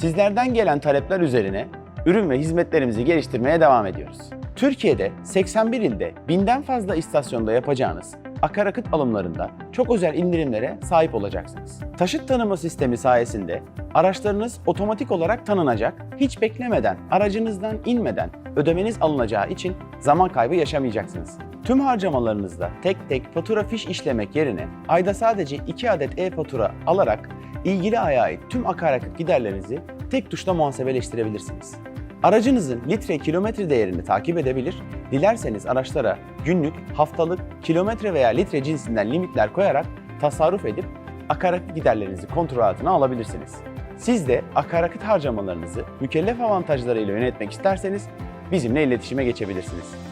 Sizlerden gelen talepler üzerine ürün ve hizmetlerimizi geliştirmeye devam ediyoruz. Türkiye'de 81 ilde binden fazla istasyonda yapacağınız akaryakıt alımlarında çok özel indirimlere sahip olacaksınız. Taşıt tanıma sistemi sayesinde araçlarınız otomatik olarak tanınacak, hiç beklemeden, aracınızdan inmeden ödemeniz alınacağı için zaman kaybı yaşamayacaksınız. Tüm harcamalarınızda tek tek fatura fiş işlemek yerine ayda sadece 2 adet e-fatura alarak ilgili aya ait tüm akaryakıt giderlerinizi tek tuşla muhasebeleştirebilirsiniz. Aracınızın litre kilometre değerini takip edebilir, dilerseniz araçlara günlük, haftalık, kilometre veya litre cinsinden limitler koyarak tasarruf edip akaryakıt giderlerinizi kontrol altına alabilirsiniz. Siz de akaryakıt harcamalarınızı mükellef avantajlarıyla yönetmek isterseniz bizimle iletişime geçebilirsiniz.